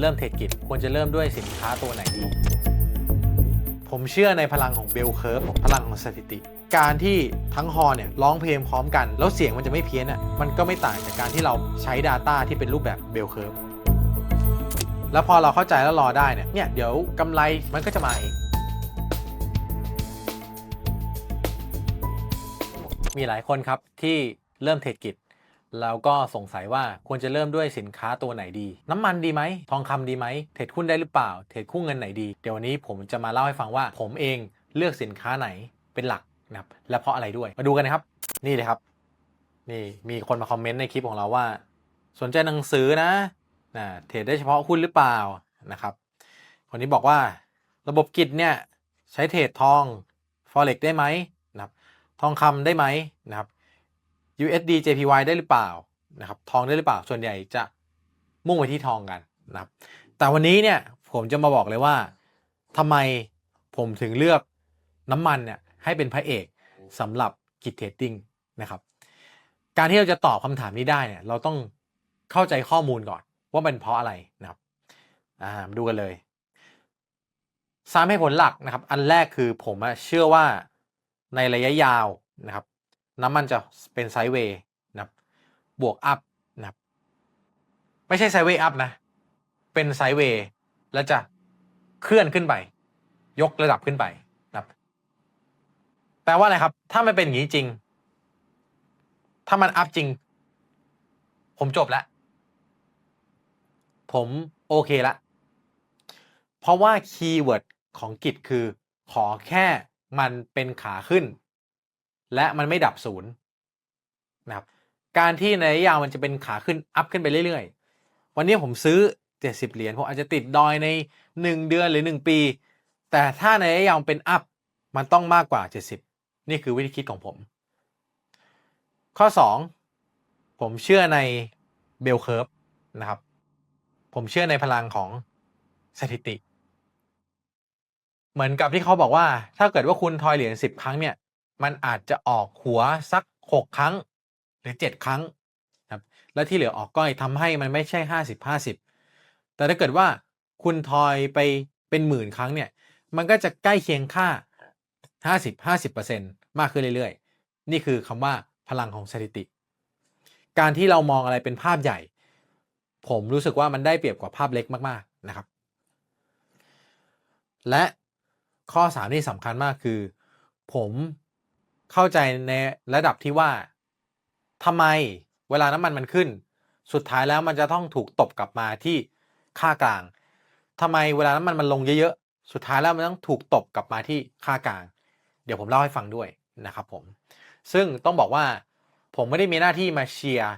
เริ่มเทรดกิจควรจะเริ่มด้วยสินค้าตัวไหนดี ผมเชื่อในพลังของเบลเคิร์ฟพลังของสถิติ การที่ทั้งฮอเนี่ยร้องเพลงพร้อมกัน แล้วเสียงมันจะไม่เพี้ยนอะมันก็ไม่ต่างจากการที่เราใช้ Data ที่เป็นรูปแบบเบลเคิร์ฟแล้วพอเราเข้าใจแล้วรอได้เนี่ยเนี่ยเดี๋ยวกำไรมันก็จะมาเองมีหลายคนครับที่เริ่มเทรดกิจ แล้วก็สงสัยว่าควรจะเริ่มด้วยสินค้าตัวไหนดี น้ำมันดีไหม ทองคำดีไหม เทรดหุ้นได้หรือเปล่า เทรดคู่เงินไหนดี เดี๋ยววันนี้ผมจะมาเล่าให้ฟังว่า ผมเองเลือกสินค้าไหนเป็นหลักนะครับและเพราะอะไรด้วย มาดูกันนะครับ นี่เลยครับ นี่มีคนมาคอมเมนต์ในคลิปของเราว่า สนใจหนังสือนะนะเทรดได้เฉพาะหุ้นหรือเปล่านะครับ คนนี้บอกว่าระบบกิจเนี่ยใช้เทรดทอง forex ได้ไหมนะครับ ทองคำได้ไหมนะครับ USD JPY ได้หรือเปล่านะครับทองได้หรือเปล่าส่วนใหญ่จะมุ่งไปที่ทองกันนะครับแต่วันนี้เนี่ยผมจะมาบอกเลยว่าทำไมผมถึงเลือกน้ำมันเนี่ยให้เป็นพระเอกสำหรับกิจเทรดดิ้งนะครับการที่เราจะตอบคำถามนี้ได้เนี่ยเราต้องเข้าใจข้อมูลก่อนว่าเป็นเพราะอะไรนะครับอ่ามาดูกันเลยสามเหตุผลหลักนะครับ อันแรกคือผมเชื่อว่าในระยะยาวนะครับ น้ำมันจะเป็นไซด์เวย์นะครับบวกอัพนะครับไม่ใช่ไซด์เวย์อัพนะ เป็นไซด์เวย์แล้วจะเคลื่อนขึ้นไป ยกระดับขึ้นไปนะครับแปลว่าอะไรครับ ถ้ามันเป็นอย่างนี้จริง ถ้ามันอัพจริง ผมจบแล้ว ผมโอเคละ เพราะว่าคีย์เวิร์ดของกิจคือ ขอแค่มันเป็นขาขึ้น และมันไม่ดับศูนย์นะครับการที่ในระยะยาวมันจะเป็นขาขึ้นอัพขึ้นไปเรื่อยๆ วันนี้ผมซื้อ 70 เหรียญผมอาจจะติดดอยใน 1 เดือนหรือ 1 ปี แต่ถ้าในระยะยาวเป็นอัพมันต้องมากกว่า 70 นี่คือวิธีคิดของผม ข้อ 2 ผมเชื่อในเบลเคิร์ฟนะครับ ผมเชื่อในพลังของสถิติ เหมือนกับที่เขาบอกว่า ถ้าเกิดว่าคุณทอยเหรียญ10 ครั้งเนี่ย มันอาจจะออกหัวสัก 6 ครั้ง หรือ 7 ครั้งครับแล้วที่เหลือออกก้อยทำให้มันไม่ใช่ 50 50 แต่ถ้าเกิดว่าคุณทอยไปเป็นหมื่นครั้งเนี่ยมันก็จะใกล้เคียงค่า 50 50 มากขึ้นเรื่อยๆ นี่คือคำว่าพลังของสถิติ การที่เรามองอะไรเป็นภาพใหญ่ ผมรู้สึกว่ามันได้เปรียบกว่าภาพเล็กมากๆนะครับ และข้อ 3 ที่สำคัญมากคือ ผม เข้าใจในระดับที่ว่าทำไมเวลาน้ำมันมันขึ้น สุดท้ายแล้วมันจะต้องถูกตบกลับมาที่ค่ากลางทำไมเวลาน้ำมันมันลงเยอะๆ สุดท้ายแล้วมันต้องถูกตบกลับมาที่ค่ากลาง เดี๋ยวผมเล่าให้ฟังด้วยนะครับผม ซึ่งต้องบอกว่าผมไม่ได้มีหน้าที่มาเชียร์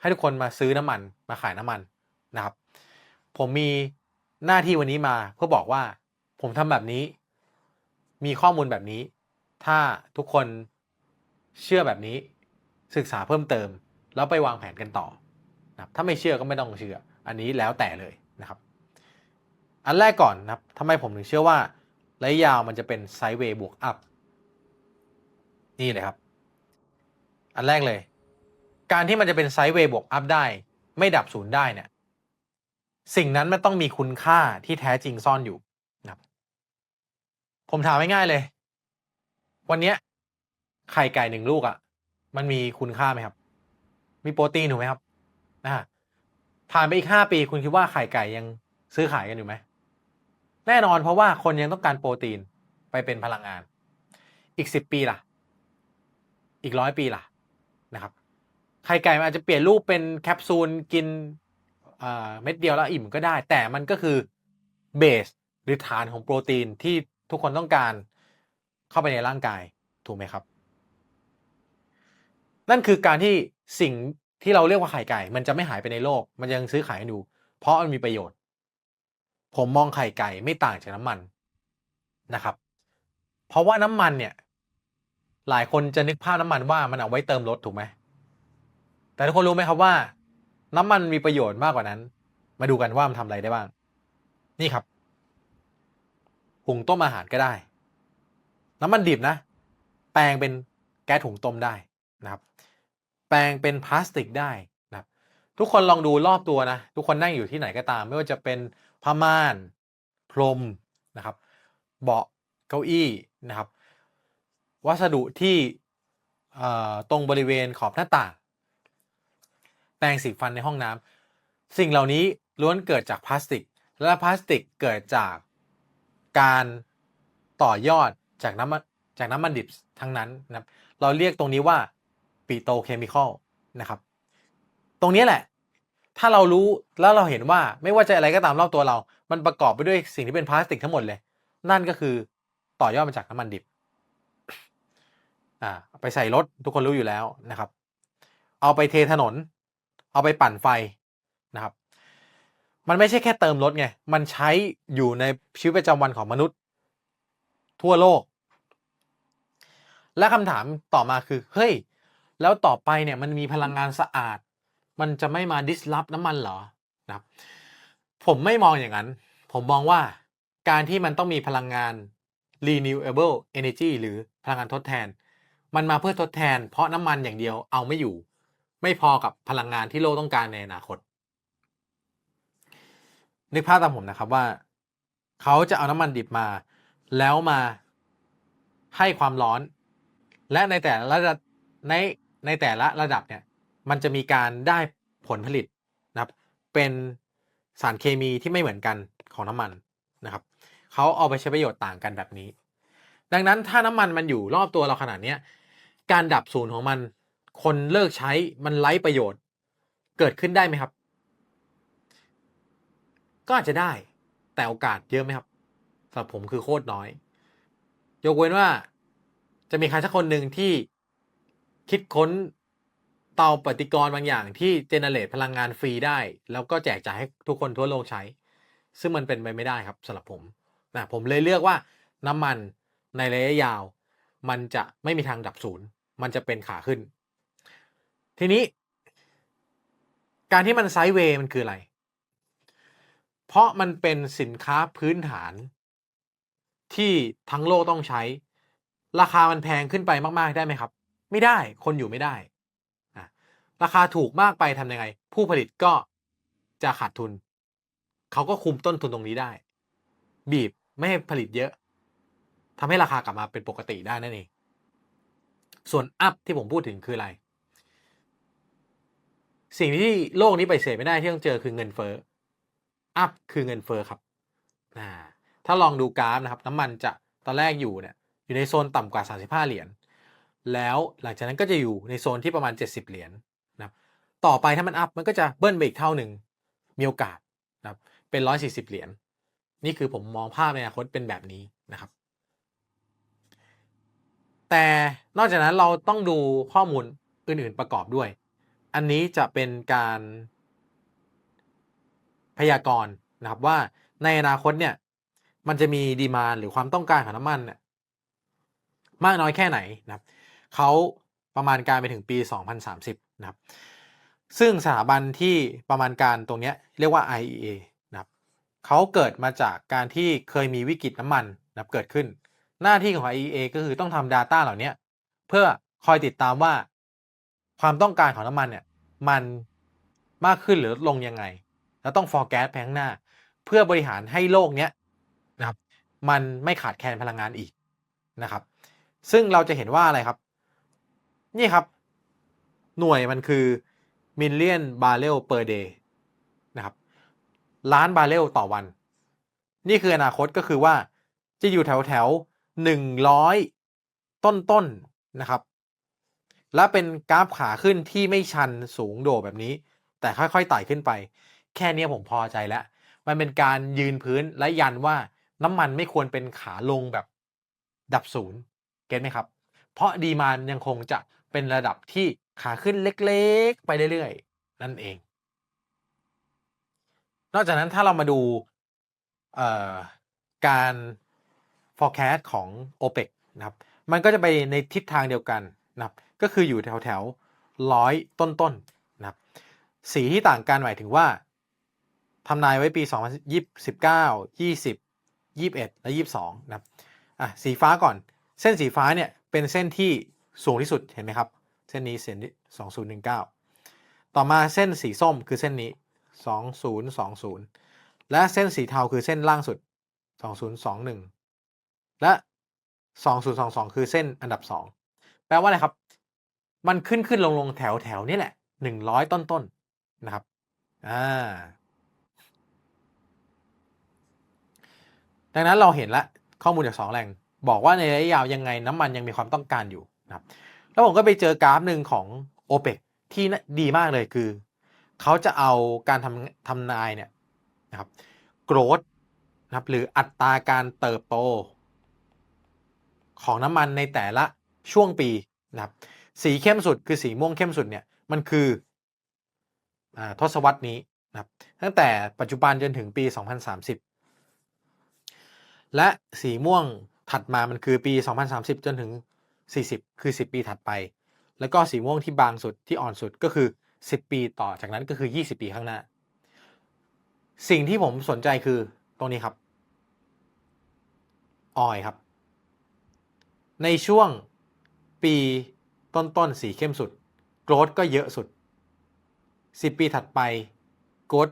ให้ทุกคนมาซื้อน้ำมันมาขายน้ำมันนะครับ ผมมีหน้าที่วันนี้มาเพื่อบอกว่าผมทำแบบนี้ มีข้อมูลแบบนี้ ถ้าทุกคน เชื่อแบบนี้ศึกษาเพิ่มเติม แล้วไปวางแผนกันต่อนะครับถ้าไม่เชื่อก็ไม่ต้องเชื่อ อันนี้แล้วแต่เลยนะครับ อันแรกก่อนนะครับทำไมผมถึงเชื่อว่าระยะยาวมันจะเป็นไซด์เวย์บวกอัพนี่เลยครับ อันแรกเลย การที่มันจะเป็นไซด์เวย์บวกอัพได้ ไม่ดับศูนย์ได้เนี่ยสิ่งนั้นมันต้องมีคุณค่าที่แท้จริงซ่อนอยู่นะครับผมถามง่ายๆเลย วันนี้ ไข่ไก่หนึ่งลูกอะ่ะ มันมีคุณค่าไหมครับ มีโปรตีนถูกไหมครับนะผ่านไปอีกห้าปีคุณคิดว่าไข่ไก่ยังซื้อขายกันอยู่ไหมแน่นอนเพราะว่าคนยังต้องการโปรตีนไปเป็นพลังงาน อีกสิบปีล่ะ อีกร้อยปีล่ะนะครับไข่ไก่มันอาจจะเปลี่ยนรูปเป็นแคปซูลกินเม็ดเดียวแล้วอิ่มก็ได้ แต่มันก็คือเบสหรือฐานของโปรตีนที่ทุกคนต้องการเข้าไปในร่างกายถูกไหมครับ นั่นคือการที่สิ่งที่เราเรียกว่าไข่ไก่ มันจะไม่หายไปในโลก มันยังซื้อขายกันอยู่ เพราะมันมีประโยชน์ ผมมองไข่ไก่ไม่ต่างจากน้ำมันนะครับ เพราะว่าน้ำมันเนี่ย หลายคนจะนึกภาพน้ำมันว่ามันเอาไว้เติมรถถูกไหม แต่ทุกคนรู้ไหมครับว่า น้ำมันมีประโยชน์มากกว่านั้น มาดูกันว่ามันทำอะไรได้บ้าง นี่ครับ หุงต้มอาหารก็ได้ น้ำมันดิบนะ แปลงเป็นแก๊สหุงต้มได้นะครับ แปลงเป็นพลาสติกได้นะครับทุกคนลองดูรอบตัวนะ ทุกคนนั่งอยู่ที่ไหนก็ตาม ไม่ว่าจะเป็นผ้าม่าน พรมนะครับ เบาะเก้าอี้นะครับ วัสดุที่ตรงบริเวณขอบหน้าต่าง แปรงสีฟันในห้องน้ำสิ่งเหล่านี้ล้วนเกิดจากพลาสติก และพลาสติกเกิดจากการต่อยอดจากน้ำมันจากน้ำมันดิบทั้งนั้นนะครับ เราเรียกตรงนี้ว่า ปิโตเคมีคอลนะครับ ตรงนี้แหละ ถ้าเรารู้แล้วเราเห็นว่าไม่ว่าจะอะไรก็ตามรอบตัวเรา มันประกอบไปด้วยสิ่งที่เป็นพลาสติกทั้งหมดเลย นั่นก็คือต่อยอดมาจากน้ำมันดิบอ่าไปใส่รถทุกคนรู้อยู่แล้วนะครับ เอาไปเทถนน เอาไปปั่นไฟนะครับ มันไม่ใช่แค่เติมรถไง มันใช้อยู่ในชีวิตประจำวันของมนุษย์ ทั่วโลก และคำถามต่อมาคือ เฮ้ย แล้วต่อไปเนี่ยมันมีพลังงานสะอาด มันจะไม่มาดิสล p น้ำมันเหรอนะครับผมไม่มองอย่างนั้น ผมมองว่าการที่มันต้องมีพลังงาน renewable energy หรือพลังงานทดแทน มันมาเพื่อทดแทน เพราะน้ำมันอย่างเดียวเอาไม่อยู่ ไม่พอกับพลังงานที่โลกต้องการในอนาคต นึกภาพตามผมนะครับว่า เขาจะเอาน้ำมันดิบมา แล้วมาให้ความร้อน และในแต่ละใน ในแต่ละระดับเนี่ยมันจะมีการได้ผลผลิตนะครับ เป็นสารเคมีที่ไม่เหมือนกันของน้ำมันนะครับเขาเอาไปใช้ประโยชน์ต่างกันแบบนี้ ดังนั้นถ้าน้ำมันมันอยู่รอบตัวเราขนาดเนี้ยการดับศูนย์ของมัน คนเลิกใช้มันไร้ประโยชน์ เกิดขึ้นได้ไหมครับ ก็อาจจะได้แต่โอกาสเยอะไหมครับสำหรับผมคือโคตรน้อย ยกเว้นว่าจะมีใครสักคนหนึ่งที่ คิดค้นเตาปฏิกรณ์บางอย่างที่เจเนเรตพลังงานฟรีได้ แล้วก็แจกจ่ายให้ทุกคนทั่วโลกใช้ ซึ่งมันเป็นไปไม่ได้ครับสำหรับผมนะผมเลยเลือกว่าน้ำมันในระยะยาว มันจะไม่มีทางดับศูนย์ มันจะเป็นขาขึ้น ทีนี้ การที่มันไซด์เวย์มันคืออะไร เพราะมันเป็นสินค้าพื้นฐาน ที่ทั้งโลกต้องใช้ ราคามันแพงขึ้นไปมาก ๆ ได้ไหมครับ ไม่ได้คนอยู่ไม่ได้อะราคาถูกมากไปทำยังไง ผู้ผลิตก็จะขาดทุน เขาก็คุมต้นทุนตรงนี้ได้ บีบไม่ให้ผลิตเยอะทำให้ราคากลับมาเป็นปกติได้นั่นเอง ส่วนอัพที่ผมพูดถึงคืออะไร สิ่งที่โลกนี้ไปเสยไม่ได้ที่ต้องเจอคือเงินเฟ้ออัพคือเงินเฟ้อครับถ้าลองดูกราฟนะครับ น้ำมันจะตอนแรกอยู่เนี่ยอยู่ในโซนต่ำกว่า 35 เหรียญ แล้วหลังจากนั้นก็จะอยู่ในโซนที่ประมาณ 70 เหรียญนะครับต่อไปถ้ามันอัพมันก็จะเบิ้ลไปอีกเท่าหนึ่งมีโอกาสนะครับเป็น 140 เหรียญนี่คือผมมองภาพในอนาคตเป็นแบบนี้นะครับ แต่นอกจากนั้นเราต้องดูข้อมูลอื่นๆประกอบด้วย อันนี้จะเป็นการพยากรณ์นะครับว่าในอนาคตเนี่ยมันจะมีดีมานหรือความต้องการของน้ำมันเนี่ยมากน้อยแค่ไหนนะครับ เขาประมาณการไปถึงปี 2030 นะครับ ซึ่งสถาบันที่ประมาณการตรงนี้เรียกว่า IEA นะครับเขาเกิดมาจากการที่เคยมีวิกฤตน้ำมันนะครับเกิดขึ้น หน้าที่ของ IEA ก็คือต้องทำ Data เหล่านี้เพื่อคอยติดตามว่าความต้องการของน้ำมันเนี่ยมันมากขึ้นหรือลดลงยังไง แล้วต้อง forecast แพงหน้า เพื่อบริหารให้โลกเนี้ยนะครับ มันไม่ขาดแคลนพลังงานอีกนะครับ ซึ่งเราจะเห็นว่าอะไรครับ นี่ครับ หน่วยมันคือ million barrel per day นะครับ ล้านบาร์เรลต่อวัน นี่คืออนาคตก็คือว่าจะอยู่แถวแถวหนึ่งร้อยต้นๆนนะครับ และเป็นกราฟขาขึ้นที่ไม่ชันสูงโดดแบบนี้ แต่ค่อยๆไต่ขึ้นไป แค่นี้ผมพอใจแล้ว มันเป็นการยืนพื้นและยันว่าน้ำมันไม่ควรเป็นขาลงแบบดับศูนย์เก็ตไหมครับ เพราะดีมานยังคงจะ เป็นระดับที่ขาขึ้นเล็กๆ ไปเรื่อยๆ นั่นเอง นอกจากนั้นถ้าเรามาดูการ forecast ของ OPEC นะครับ มันก็จะไปในทิศทางเดียวกันนะครับ ก็คืออยู่แถวแถวร้อยต้นๆนนะครับ สีที่ต่างกันหมายถึงว่าทำนายไว้ปี 2019 20 21 และ 22 นะครับ อะ สีฟ้าก่อน เส้นสีฟ้าเนี่ยเป็นเส้นที่ สูงที่สุดเห็นไหมครับ เส้นนี้เส้นที่2019 ต่อมาเส้นสีส้มคือเส้นนี้ 2020 และเส้นสีเทาคือเส้นล่างสุด 2021 และ 2022 คือเส้นอันดับ 2 แปลว่าอะไรครับ มันขึ้นขึ้นลงลงแถวแถวนี่แหละ 100 ต้นต้นนะครับอ่าดังนั้นเราเห็นละข้อมูลจาก 2 แหล่ง บอกว่าในระยะยาวยังไงน้ำมันยังมีความต้องการอยู่ นะครับแล้วผมก็ไปเจอกราฟหนึ่งของ o p e c ที่ดีมากเลยคือ เขาจะเอาการทำทำนายเนี่ยนะครับ growth นะครับหรืออัตราการเติบโต ของน้ำมันในแต่ละช่วงปีนะครับสีเข้มสุดคือสีม่วงเข้มสุดเนี่ยมันคืออทศวรรษนี้นะครับตั้งแต่ปัจจุบันจนถึงปี 2030 และสีม่วงถัดมามันคือปี 2030 จนถึง 40 คือ 10 ปีถัดไป แล้วก็สีม่วงที่บางสุดที่อ่อนสุดก็คือ 10 ปีต่อจากนั้นก็คือ 20 ปีข้างหน้า สิ่งที่ผมสนใจคือตรงนี้ครับออยครับ ในช่วงปีต้นๆสีเข้มสุดโกรดก็เยอะสุด 10 ปีถัดไปโกรด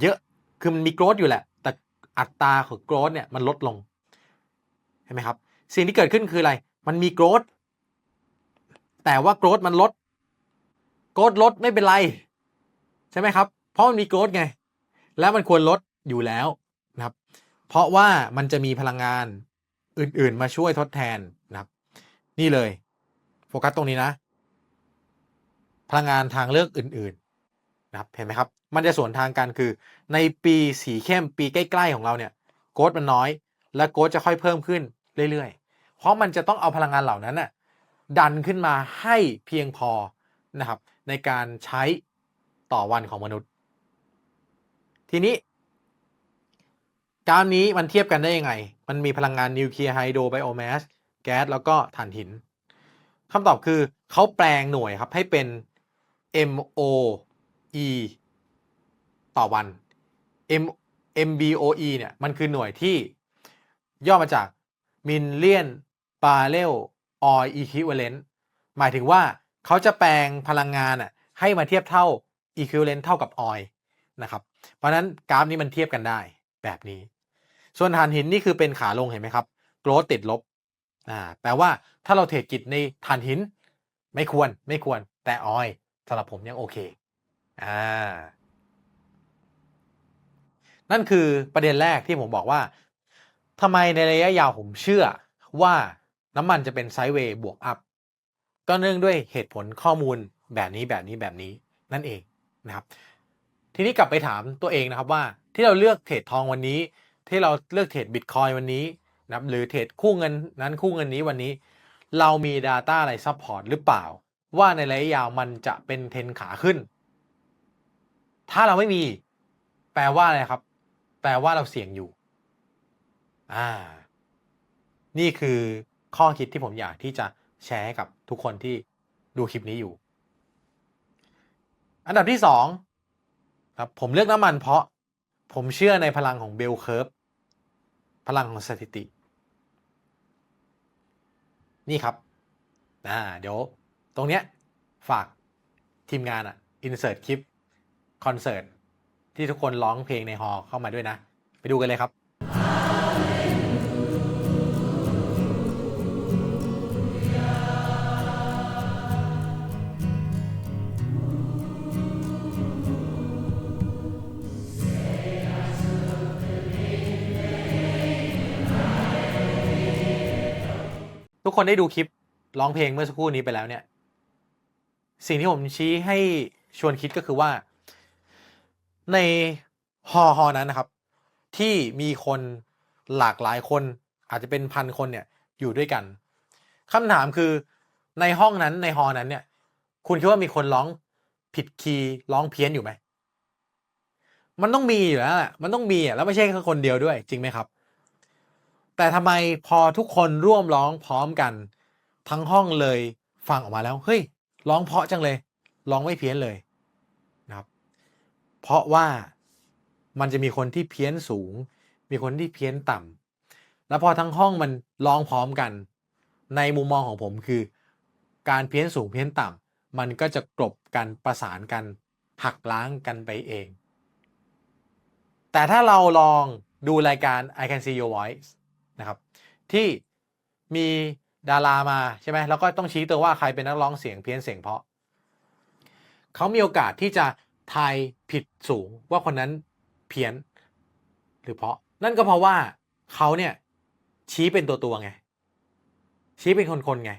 เยอะคือมันมีโกรดอยู่แหละ แต่อัตราของโกรดเนี่ยมันลดลงเห็นไหมครับ สิ่งที่เกิดขึ้นคืออะไร มันมีโกรด แต่ว่าโกรดมันลดโกรดลดไม่เป็นไร ใช่ไหมครับ เพราะมันมีโกรดไง แล้วมันควรลดอยู่แล้วนะครับ เพราะว่ามันจะมีพลังงานอื่นๆ มาช่วยทดแทนนะครับ นี่เลย โฟกัสตรงนี้นะ พลังงานทางเลือกอื่น ๆ นะครับ เห็นไหมครับ มันจะสวนทางกันคือในปีสีเข้มปีใกล้ ๆ ของเราเนี่ยโกรดมันน้อย และโกรดจะค่อยเพิ่มขึ้นเรื่อยๆ เพราะมันจะต้องเอาพลังงานเหล่านั้นน่ะ ดันขึ้นมาให้เพียงพอนะครับ ในการใช้ต่อวันของมนุษย์ ทีนี้กราฟนี้มันเทียบกันได้ยังไง มันมีพลังงานนิวเคลียร์ไฮโดรไบโอแมสแก๊สแล้วก็ถ่านหินคำตอบคือเขาแปลงหน่วยครับให้เป็น MOE ต่อวัน M MBOE เนี่ย มันคือหน่วยที่ย่อมาจาก Million Barrel Oil Equivalent หมายถึงว่าเขาจะแปลงพลังงานอะให้มาเทียบเท่า equivalent เท่ากับ oil นะครับ เพราะนั้นกราฟนี้มันเทียบกันได้แบบนี้ ส่วนถ่านหินนี่คือเป็นขาลงเห็นไหมครับโกรธติดลบอ่าแปลว่าถ้าเราเทรดกิจในถ่านหิน ไม่ควรไม่ควรแต่ออยสำหรับผมยังโอเคอ่านั่นคือประเด็นแรกที่ผมบอกว่าทำไมในระยะยาวผมเชื่อว่า น้ำมันจะเป็นไซด์เวย์บวกอัพก็เนื่องด้วยเหตุผลข้อมูลแบบนี้แบบนี้แบบนี้นั่นเองนะครับ ทีนี้กลับไปถามตัวเองนะครับว่าที่เราเลือกเทรดทองวันนี้ ที่เราเลือกเทรดบิตคอยวันนี้นะครับหรือเทรดคู่เงินนั้นคู่เงินนี้วันนี้ เรามี Data อะไรซัพพอร์ตหรือเปล่า ว่าในระยะยาวมันจะเป็นเทนขาขึ้น ถ้าเราไม่มี แปลว่าอะไรครับ แปลว่าเราเสี่ยงอยู่อ่านี่คือ ข้อคิดที่ผมอยากที่จะแชร์ให้กับทุกคนที่ดูคลิปนี้อยู่ อันดับที่สองครับผมเลือกน้ำมันเพราะผมเชื่อในพลังของเบลเคิร์ฟพลังของสถิติ นี่ครับอ่าเดี๋ยวตรงเนี้ยฝากทีมงานอะอินเสิร์ตคลิปคอนเสิร์ตที่ทุกคนร้องเพลงในฮอล์เข้ามาด้วยนะ ไปดูกันเลยครับ ทุกคนได้ดูคลิปร้องเพลงเมื่อสักครู่นี้ไปแล้วเนี่ย สิ่งที่ผมชี้ให้ชวนคิดก็คือว่า ในฮอฮอนั้นนะครับ ที่มีคนหลากหลายคน อาจจะเป็นพันคนเนี่ยอยู่ด้วยกันคำถามคือในห้องนั้นในฮอนั้นเนี่ย คุณคิดว่ามีคนร้องผิดคีย์ร้องเพี้ยนอยู่ไหมมันต้องมีอยู่แล้วแหละมันต้องมีอะแล้วไม่ใช่แค่คนเดียวด้วยจริงไหมครับ แต่ทำไมพอทุกคนร่วมร้องพร้อมกัน ทั้งห้องเลยฟังออกมาแล้ว เฮ้ย ร้องเพราะจังเลย ร้องไม่เพี้ยนเลยนะครับ เพราะว่ามันจะมีคนที่เพี้ยนสูง มีคนที่เพี้ยนต่ำแล้วพอทั้งห้องมันร้องพร้อมกัน ในมุมมองของผมคือ การเพี้ยนสูงเพี้ยนต่ำมันก็จะกลบกันประสานกันหักล้างกันไปเอง แต่ถ้าเราลองดูรายการ I Can See Your Voice นะครับ ที่มีดารามาใช่ไหมแล้วก็ต้องชี้ตัวว่าใครเป็นนักร้องเสียงเพี้ยนเสียงเพราะเขามีโอกาสที่จะทายผิดสูงว่าคนนั้นเพี้ยน หรือเพราะ นั่นก็เพราะว่าเขาเนี่ยชี้เป็นตัวตัวไง ชี้เป็นคนๆไง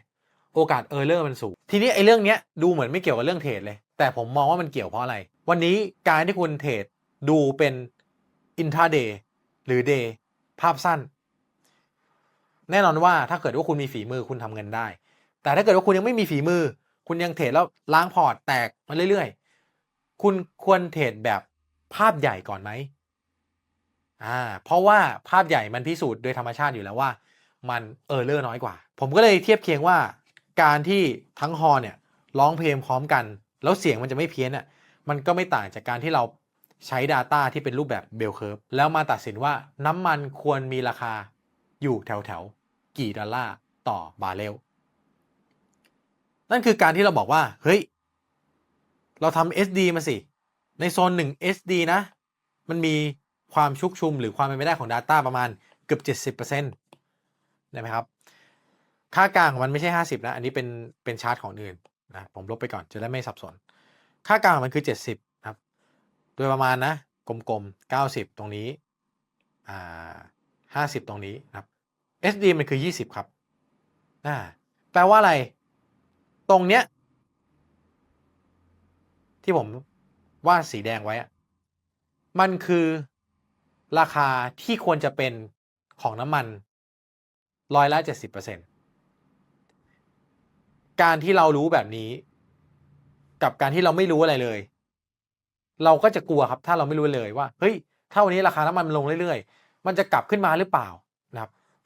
โอกาสเออร์เลอร์มันสูง ทีนี้ไอ้เรื่องเนี้ยดูเหมือนไม่เกี่ยวกับเรื่องเทรดเลย แต่ผมมองว่ามันเกี่ยวเพราะอะไร วันนี้การที่คุณเทรดดูเป็นอินท a เดย์หรือเดย์ภาพสั้น แน่นอนว่าถ้าเกิดว่าคุณมีฝีมือคุณทำเงินได้ แต่ถ้าเกิดว่าคุณยังไม่มีฝีมือ คุณยังเทรดแล้วล้างพอร์ตแตกมาเรื่อยๆ คุณควรเทรดแบบภาพใหญ่ก่อนไหมอ่าเพราะว่าภาพใหญ่มันพิสูจน์โดยธรรมชาติอยู่แล้วว่า มันเออร์เลอร์น้อยกว่า ผมก็เลยเทียบเคียงว่าการที่ทั้งฮอลเนี่ยร้องเพลงพร้อมกัน แล้วเสียงมันจะไม่เพี้ยนอะมันก็ไม่ต่างจากการที่เราใช้ Data ที่เป็นรูปแบบเบลเคิร์ฟแล้วมาตัดสินว่าน้ำมันควรมีราคาอยู่แถวแถวๆ กี่ดอลลาร์ต่อบาร์เรลนั่นคือการที่เราบอกว่า เฮ้ย เราทำ SD มาสิ ในโซน 1 SD นะ มันมีความชุกชุมหรือความเป็นไปได้ของ Data ประมาณเกือบ 70%ได้ไหมครับ ค่ากลางของมันไม่ใช่ 50 นะ อันนี้เป็นเป็นชาร์ตของอื่นนะ ผมลบไปก่อนจะได้ไม่สับสน ค่ากลางของมันคือ 70 ครับ โดยประมาณนะ กลมๆ 90 ตรงนี้ อ่า 50 ตรงนี้นะครับ SD มันคือ 20 ครับอ่าแปลว่าอะไร ตรงเนี้ย ที่ผมวาดสีแดงไว้ มันคือราคาที่ควรจะเป็นของน้ำมันร้อยละเจ็ดสิบเปอร์เซ็นการที่เรารู้แบบนี้ กับการที่เราไม่รู้อะไรเลย เราก็จะกลัวครับ ถ้าเราไม่รู้เลยว่า เฮ้ย ถ้าวันนี้ราคาน้ำมันมันลงเรื่อยๆ มันจะกลับขึ้นมาหรือเปล่า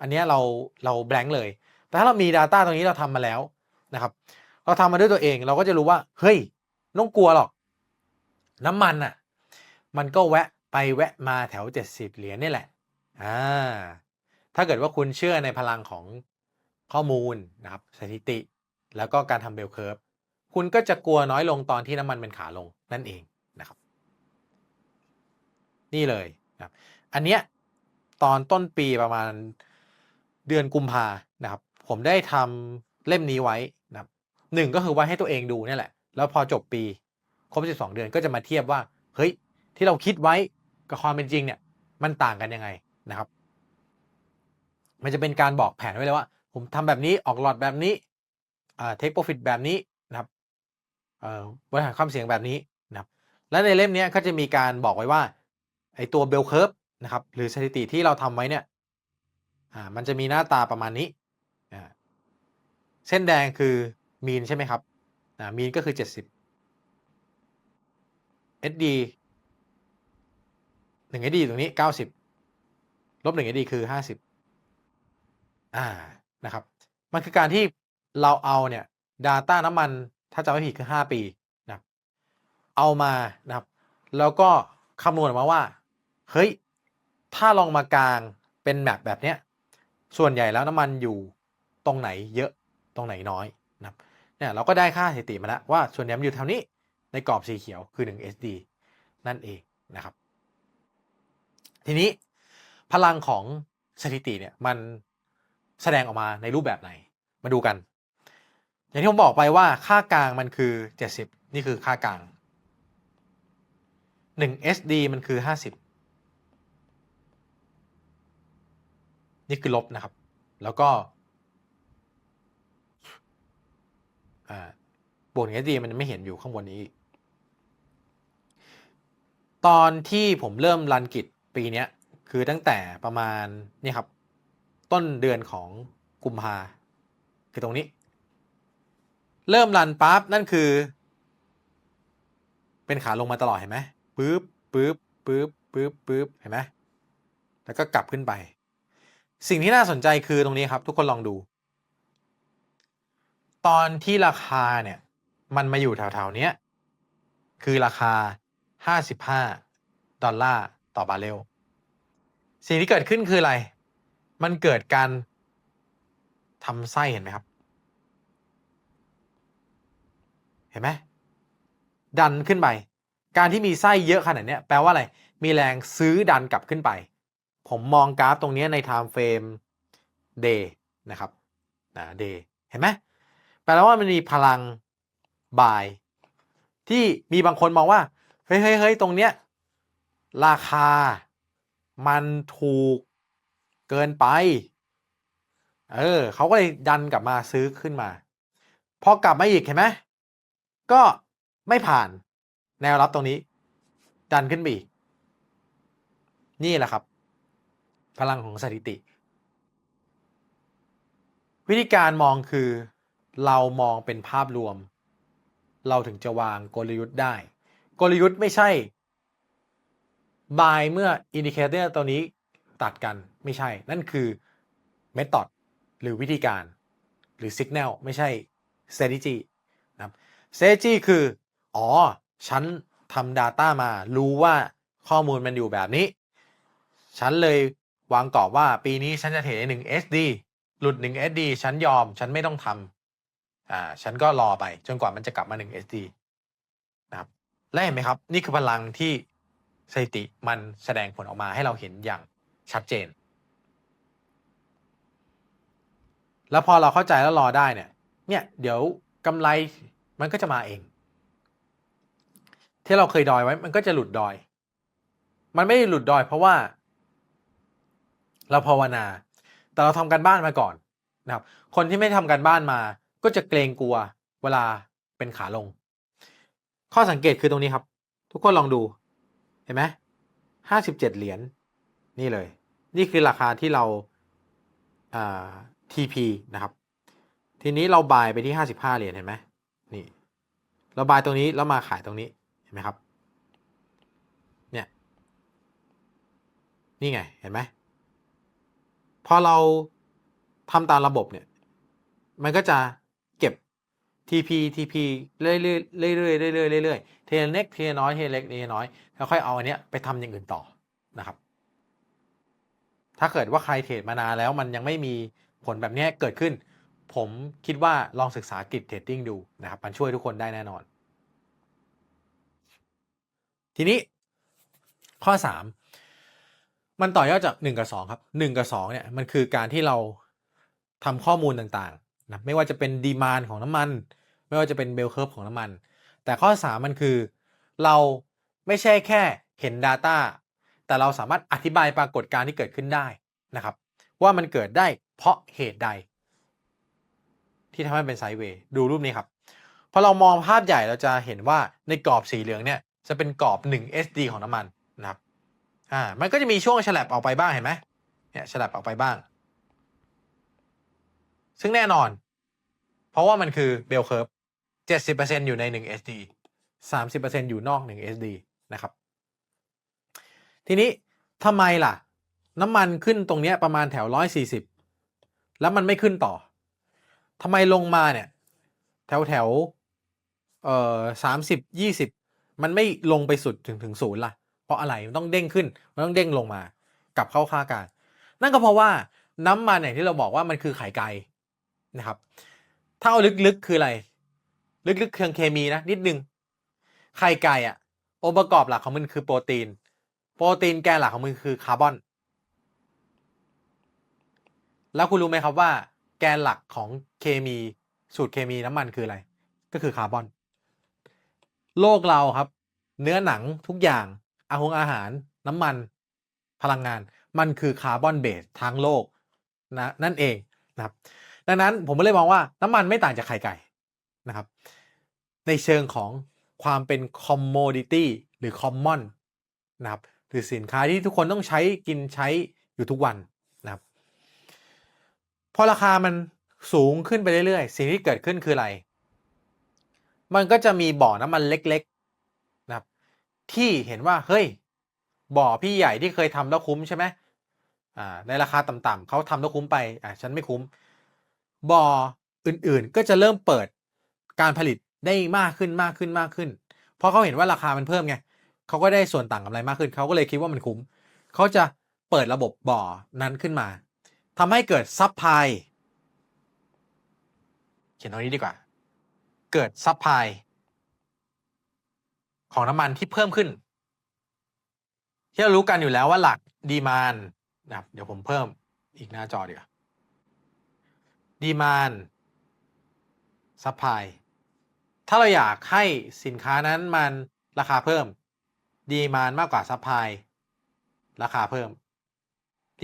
อันนี้เราเราแบงค์เลย แต่ถ้าเรามี Data ตรงนี้เราทำมาแล้วนะครับ เราทำมาด้วยตัวเองเราก็จะรู้ว่า เฮ้ยไม่ต้องกลัวหรอก น้ำมันอะ มันก็แวะไปแวะมาแถว 70 เหรียญนี่แหละอ่าถ้าเกิดว่าคุณเชื่อในพลังของข้อมูลนะครับสถิติ แล้วก็การทำเบลเคิร์ฟคุณก็จะกลัวน้อยลงตอนที่น้ำมันเป็นขาลงนั่นเองนะครับ นี่เลยนะครับอันเนี้ยตอนต้นปีประมาณ เดือนกุมภานะครับ ผมได้ทำเล่มนี้ไว้นะครับหนึ่งก็คือไว้ให้ตัวเองดูนี่แหละ แล้วพอจบปีครบ 12 เดือนก็จะมาเทียบว่า เฮ้ย ที่เราคิดไว้กับความเป็นจริงเนี่ย มันต่างกันยังไงนะครับ มันจะเป็นการบอกแผนไว้เลยว่า ผมทำแบบนี้ออกหลอดแบบนี้อ่าเทคโปรฟิตแบบนี้นะครับเอ่อบริหารความเสี่ยงแบบนี้นะครับ และในเล่มนี้ก็จะมีการบอกไว้ว่าไอตัวเบลเคิร์ฟนะครับ หรือสถิติที่เราทำไว้เนี่ย อ่ามันจะมีหน้าตาประมาณนี้อ่าเส้นแดงคือมีนใช่ไหมครับอ่ามีนก็คือ 70 SD 1 SD ตรงนี้ 90 ลบ1 SD คือ 50 อ่านะครับ มันคือการที่เราเอาเนี่ย Data น้ำมันถ้าจำไม่ผิดคือ 5 ปีนะครับเอามานะครับ แล้วก็คำนวณออกมาว่า เฮ้ย ถ้าลองมากลางเป็นแมปแบบเนี้ย ส่วนใหญ่แล้วน้ำมันอยู่ตรงไหนเยอะตรงไหนน้อยนะครับเนี่ยเราก็ได้ค่าสถิติมาแล้วว่าส่วนใหญ่มันอยู่แถวนี้ในกรอบสีเขียวคือ 1 SD นั่นเองนะครับ ทีนี้พลังของสถิติเนี่ยมันแสดงออกมาในรูปแบบไหนมาดูกัน อย่างที่ผมบอกไปว่าค่ากลางมันคือ 70 นี่คือค่ากลาง 1 SD มันคือ 50 นี่คือลบนะครับ แล้วก็อ่าบวก SD มันไม่เห็นอยู่ข้างบนนี้ ตอนที่ผมเริ่มรันกิจปีนี้คือตั้งแต่ประมาณนี่ครับ ต้นเดือนของกุมภาคือตรงนี้ เริ่มรันปั๊บนั่นคือ เป็นขาลงมาตลอดเห็นไหมปึ๊บปึ๊บปึ๊บปึ๊บปึ๊บเห็นไหมแล้วก็กลับขึ้นไป สิ่งที่น่าสนใจคือตรงนี้ครับ ทุกคนลองดู ตอนที่ราคาเนี่ย มันมาอยู่แถวๆเนี้ยคือราคา 55 ดอลลาร์ต่อบาร์เรลสิ่งที่เกิดขึ้นคืออะไร มันเกิดการทำไส้เห็นไหมครับ เห็นไหมดันขึ้นไป การที่มีไส้เยอะขนาดนี้แปลว่าอะไร มีแรงซื้อดันกลับขึ้นไป ผมมองกราฟตรงนี้ใน time frame day นะครับนะ day เห็นไหมแปลว่ามันมีพลัง buy ที่มีบางคนมองว่าเฮ้ยเฮ้ยเฮ้ยตรงเนี้ย ราคามันถูกเกินไป เออเขาก็เลยดันกลับมาซื้อขึ้นมา พอกลับมาอีกเห็นไหมก็ไม่ผ่านแนวรับตรงนี้ ดันขึ้นไปอีก นี่แหละครับ พลังของสถิติ วิธีการมองคือ เรามองเป็นภาพรวม เราถึงจะวางกลยุทธ์ได้ กลยุทธ์ไม่ใช่บายเมื่ออินดิเคเตอร์ตัวนี้ตัดกันไม่ใช่ นั่นคือเมธอดหรือวิธีการ หรือ Signal ไม่ใช่ strategy นะครับ strategy คือ อ๋อ ฉันทำ Data มารู้ว่าข้อมูลมันอยู่แบบนี้ ฉันเลย วางกรอบว่าปีนี้ฉันจะเทรด1 SD หลุด1 SD ฉันยอม ฉันไม่ต้องทำอ่า ฉันก็รอไปจนกว่ามันจะกลับมา1 SD นะครับและเห็นไหมครับ นี่คือพลังที่สถิติมันแสดงผลออกมาให้เราเห็นอย่างชัดเจน แล้วพอเราเข้าใจแล้วรอได้เนี่ย เนี่ย เดี๋ยวกำไรมันก็จะมาเอง ที่เราเคยดอยไว้มันก็จะหลุดดอย มันไม่ได้หลุดดอยเพราะว่า เราภาวนา แต่เราทำการบ้านมาก่อนนะครับ คนที่ไม่ทำการบ้านมาก็จะเกรงกลัวเวลาเป็นขาลง ข้อสังเกตคือตรงนี้ครับ ทุกคนลองดูเห็นไหมห้าสิบเจ็ดเหรียญนี่เลย นี่คือราคาที่เราอ่า TP นะครับ ทีนี้เราบายไปที่ห้าสิบห้าเหรียญเห็นไหมนี่ เราบายตรงนี้แล้วมาขายตรงนี้เห็นไหมครับ เนี่ย นี่ไงเห็นไหม พอเราทำตามระบบเนี่ย มันก็จะเก็บ TP TP เรื่อยๆเรื่อยๆเรื่อยๆเรื่อยๆเทเล็กเทน้อยเทเล็กเทน้อยแล้วค่อยเอาอันเนี้ยไปทำอย่างอื่นต่อนะครับ ถ้าเกิดว่าใครเทรดมานานแล้วมันยังไม่มีผลแบบเนี้ยเกิดขึ้น ผมคิดว่าลองศึกษากิจเทรดดิ้งดูนะครับ มันช่วยทุกคนได้แน่นอน ทีนี้ข้อ 3 มันต่อยอดจาก 1 กับ 2 ครับ 1 กับ 2 เนี่ย มันคือการที่เราทำข้อมูลต่างๆนะไม่ว่าจะเป็นดีมานของน้ำมัน ไม่ว่าจะเป็นเบลเคิร์ฟของน้ำมัน แต่ข้อ 3 มันคือเราไม่ใช่แค่เห็น Data แต่เราสามารถอธิบายปรากฏการณ์ที่เกิดขึ้นได้นะครับ ว่ามันเกิดได้เพราะเหตุใด ที่ทำให้เป็นไซด์เวย์ดูรูปนี้ครับพอเรามองภาพใหญ่เราจะเห็นว่าในกรอบสีเหลืองเนี่ยจะเป็นกรอบ 1 SD ของน้ำมัน อ่า มันก็จะมีช่วงฉลับออกไปบ้างเห็นไหมเนี่ยฉลับออกไปบ้าง ซึ่งแน่นอน เพราะว่ามันคือเบลเคิร์ฟ70%อยู่ใน1 SD 30%อยู่นอก1 SD นะครับ ทีนี้ทำไมล่ะ น้ำมันขึ้นตรงเนี้ยประมาณแถว140แล้วมันไม่ขึ้นต่อทำไมลงมาเนี่ย แถวแถวเอ่อสามสิบยี่สิบมันไม่ลงไปสุดถึงถึงศูนย์ล่ะ เพราะอะไรมันต้องเด้งขึ้น มันต้องเด้งลงมา กลับเข้าค่ากลางนั่นก็เพราะว่าน้ำมันอย่างที่เราบอกว่ามันคือไข่ไก่นะครับ ถ้าเอาลึกๆคืออะไร ลึกๆเชิงเคมีนะนิดนึงไข่ไก่อะองค์ประกอบหลักของมันคือโปรตีน โปรตีนแกนหลักของมันคือคาร์บอน แล้วคุณรู้ไหมครับว่า แกนหลักของเคมีสูตรเคมีน้ำมันคืออะไร ก็คือคาร์บอน โลกเราครับ เนื้อหนังทุกอย่าง อาหงอาหาร น้ำมัน พลังงาน มันคือคาร์บอนเบสทั้งโลกนะนั่นเองนะครับ ดังนั้นผมเลยมองว่าน้ำมันไม่ต่างจากไข่ไก่นะครับ ในเชิงของความเป็นคอมโมดิตี้หรือคอมมอนนะครับหรือสินค้าที่ทุกคนต้องใช้กินใช้อยู่ทุกวันนะครับ พอราคามันสูงขึ้นไปเรื่อยๆ สิ่งที่เกิดขึ้นคืออะไร มันก็จะมีบ่อน้ำมันเล็กๆ ที่เห็นว่าเฮ้ยบ่อพี่ใหญ่ที่เคยทำแล้วคุ้มใช่ไหมอ่าในราคาต่ำๆเขาทำแล้วคุ้มไปอ่าฉันไม่คุ้มบ่ออื่นๆก็จะเริ่มเปิดการผลิตได้มากขึ้นมากขึ้นมากขึ้น เพราะเขาเห็นว่าราคามันเพิ่มไงเขาก็ได้ส่วนต่างกำไรมากขึ้น เขาก็เลยคิดว่ามันคุ้ม เขาจะเปิดระบบบ่อนั้นขึ้นมาทำให้เกิดซับพลายเขียนตรงนี้ดีกว่า เกิดซับพลาย ของน้ำมันที่เพิ่มขึ้น ที่เรารู้กันอยู่แล้วว่าหลักดีมานนะครับเดี๋ยวผมเพิ่มอีกหน้าจอดีกว่าดีมานซัพพลายถ้าเราอยากให้สินค้านั้นมันราคาเพิ่ม ดีมานมากกว่าซัพพลายราคาเพิ่ม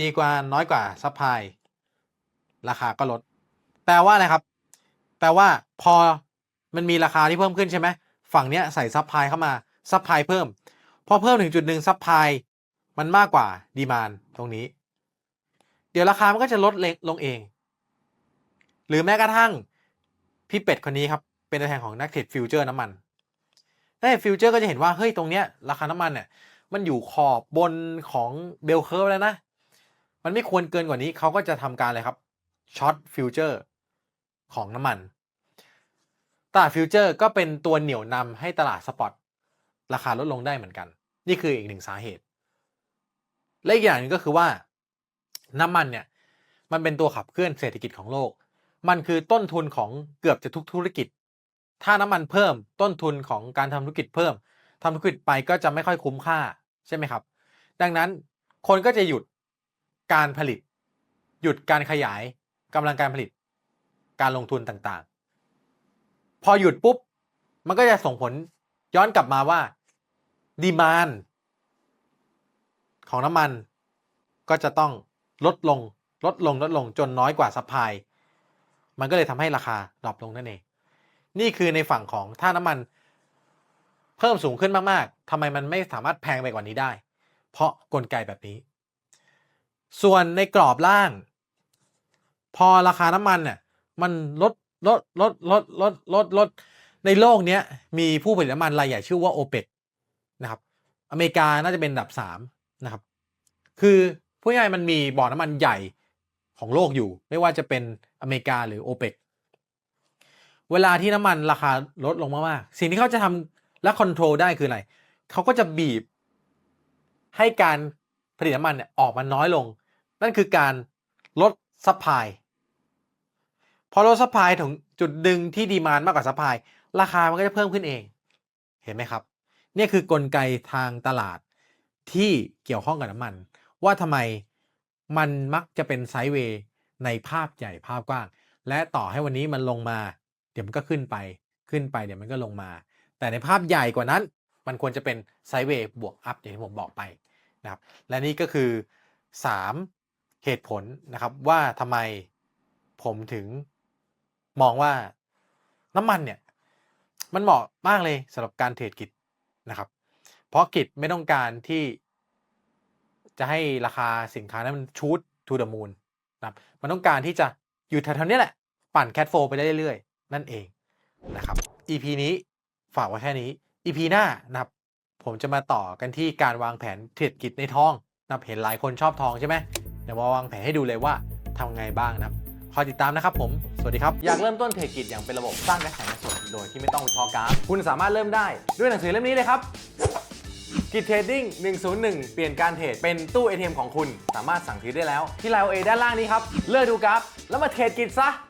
ดีกว่าน้อยกว่าซัพพลายราคาก็ลด แปลว่าอะไรครับ แปลว่าพอมันมีราคาที่เพิ่มขึ้นใช่ไหม ฝั่งเนี้ยใส่ซัพพลายเข้ามาซัพพลายเพิ่ม พอเพิ่มถึงจุดหนึ่งซัพพลายมันมากกว่าดีมานตรงนี้ เดี๋ยวราคามันก็จะลดเล็กลงเอง หรือแม้กระทั่งพี่เป็ดคนนี้ครับ เป็นตัวแทนของนักเทรดฟิวเจอร์น้ำมันนักเทรดฟิวเจอร์ก็จะเห็นว่าเฮ้ยตรงเนี้ยราคาน้ำมันเนี่ยมันอยู่ขอบบนของเบลเคิร์ฟแล้วนะ มันไม่ควรเกินกว่านี้เขาก็จะทำการอะไรครับช็อตฟิวเจอร์ของน้ำมัน ตลาดฟิวเจอร์ก็เป็นตัวเหนี่ยวนำให้ตลาดสปอตราคาลดลงได้เหมือนกัน นี่คืออีกหนึ่งสาเหตุ และอีกอย่างหนึงก็คือว่า น้ำมันเนี่ย มันเป็นตัวขับเคลื่อนเศรษฐกิจของโลก มันคือต้นทุนของเกือบจะทุกธุรกิจ ถ้าน้ำมันเพิ่มต้นทุนของการทำธุรกิจเพิ่มทำธุรกิจไปก็จะไม่ค่อยคุ้มค่าใช่ไหมครับ ดังนั้นคนก็จะหยุดการผลิต หยุดการขยายกำลังการผลิต การลงทุนต่าง พอหยุดปุ๊บ มันก็จะส่งผลย้อนกลับมาว่าดีมานของน้ำมันก็จะต้องลดลงลดลงลดลงจนน้อยกว่าซัพพลายมันก็เลยทำให้ราคาดรอปลงนั่นเอง นี่คือในฝั่งของถ้าน้ำมัน เพิ่มสูงขึ้นมากๆทำไมมันไม่สามารถแพงไปกว่านี้ได้ เพราะกลไกแบบนี้ ส่วนในกรอบล่าง พอราคาน้ำมันเนี่ยมันลด ลดลดลดลดลดลดในโลกเนี้ยมีผู้ผลิตน้ำมันรายใหญ่ชื่อว่าโอเปกนะครับ อเมริกาน่าจะเป็นอันดับสามนะครับ คือพูดง่ายๆมันมีบ่อน้ำมันใหญ่ของโลกอยู่ ไม่ว่าจะเป็นอเมริกาหรือโอเปกเวลาที่น้ำมันราคาลดลงมากๆสิ่งที่เขาจะทำและคอนโทรลได้คืออะไรเขาก็จะบีบให้การผลิตน้ำมันเนี่ยออกมาน้อยลง นั่นคือการลดซัพพลาย พอลดซัพพลายถึงจุดดึงที่ดีมานมากกว่าซัพพลายราคามันก็จะเพิ่มขึ้นเอง เห็นไหมครับเนี่ยคือกลไกทางตลาดที่เกี่ยวข้องกับน้ำมัน ว่าทำไมมันมักจะเป็นไซด์เวย์ในภาพใหญ่ภาพกว้าง และต่อให้วันนี้มันลงมา เดี๋ยวมันก็ขึ้นไปขึ้นไปเดี๋ยวมันก็ลงมา แต่ในภาพใหญ่กว่านั้น มันควรจะเป็นไซด์เวย์บวกอัพอย่างที่ผมบอกไปนะครับและนี่ก็คือ 3 เหตุผลนะครับว่าทำไมผมถึง มองว่าน้ำมันเนี่ยมันเหมาะมากเลยสำหรับการเทรดกิจนะครับ เพราะกิจไม่ต้องการที่จะให้ราคาสินค้านั้นมันชูดทูเดอะมูนนะครับมันต้องการที่จะอยู่แถวๆนี้แหละ ปั่นแคทโฟไปได้เรื่อยๆ นั่นเองนะครับ EP นี้ฝากไว้แค่นี้ EP หน้านะครับ ผมจะมาต่อกันที่การวางแผนเทรดกิจในทองนะครับเห็นหลายคนชอบทองใช่ไหมเดี๋ยวมาวางแผนให้ดูเลยว่าทำไงบ้างนะครับคอยติดตามนะครับผม สวัสดีครับ อยากเริ่มต้นเทรดกิจอย่างเป็นระบบสร้างกระแสเงินสดโดยที่ไม่ต้องวิเคราะห์กราฟคุณสามารถเริ่มได้ด้วยหนังสือเล่มนี้เลยครับกิจเทรดดิ้ง101 เปลี่ยนการเทรดเป็นตู้ ATM ของคุณ สามารถสั่งซื้อได้แล้ว ที่ไลน์เอด้านล่างนี้ครับ เลือกดูกราฟ แล้วมาเทรดกิจซะ